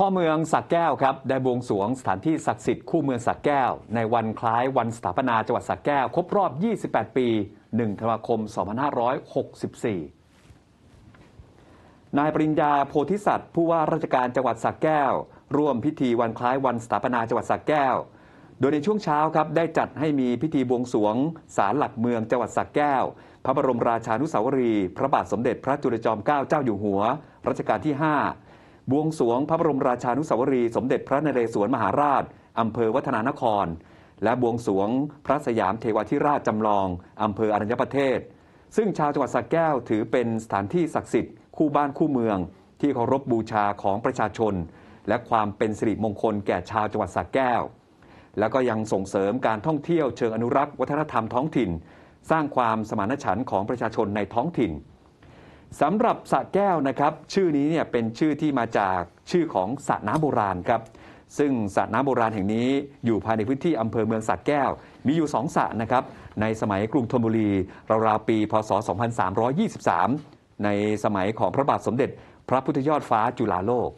พ่อเมืองสักแก้วครับได้บวงสรวงสถานที่ศักดิ์สิทธิ์คู่เมืองสักแก้ว ในวันคล้ายวันสถาปนาจังหวัดสักแก้ว ครบรอบ 28 ปี 1 ธันวาคม 2564 นายปริญญาโพธิสัตว์ผู้ว่าราชการจังหวัดสักแก้ว ร่วมพิธีวันคล้ายวันสถาปนาจังหวัดสักแก้ว โดยในช่วงเช้าครับได้จัดให้มีพิธีบวงสรวงศาลหลักเมืองจังหวัดสักแก้ว พระบรมราชานุสาวรี พระบาทสมเด็จพระจุลจอมเกล้าเจ้าอยู่หัว รัชกาลที่ 5 บวงสวงพระบรมราชานุสาวรีสมเด็จพระนเรศวรมหาราชอำเภอวัฒนานคร และบวงสวงพระสยามเทวาธิราชจำลองอำเภออรัญญประเทศ ซึ่งชาวจังหวัดสระแก้วถือเป็นสถานที่ศักดิ์สิทธิ์คู่บ้านคู่เมือง ที่เคารพบูชาของประชาชน และความเป็นสิริมงคลแก่ชาวจังหวัดสระแก้ว แล้วก็ยังส่งเสริมการท่องเที่ยวเชิงอนุรักษ์วัฒนธรรมท้องถิ่น สร้างความสมานฉันท์ของประชาชนในท้องถิ่น สำหรับสระแก้วนะครับ ชื่อนี้เนี่ยเป็นชื่อที่มาจากชื่อของสระน้ำโบราณครับ ซึ่งสระน้ำโบราณแห่งนี้อยู่ภายในพื้นที่อำเภอเมืองสระแก้ว มีอยู่สองสระนะครับ ในสมัยกรุงธนบุรีราวๆปี พศ 2323 ในสมัยของพระบาทสมเด็จ พระพุทธยอดฟ้าจุฬาโลก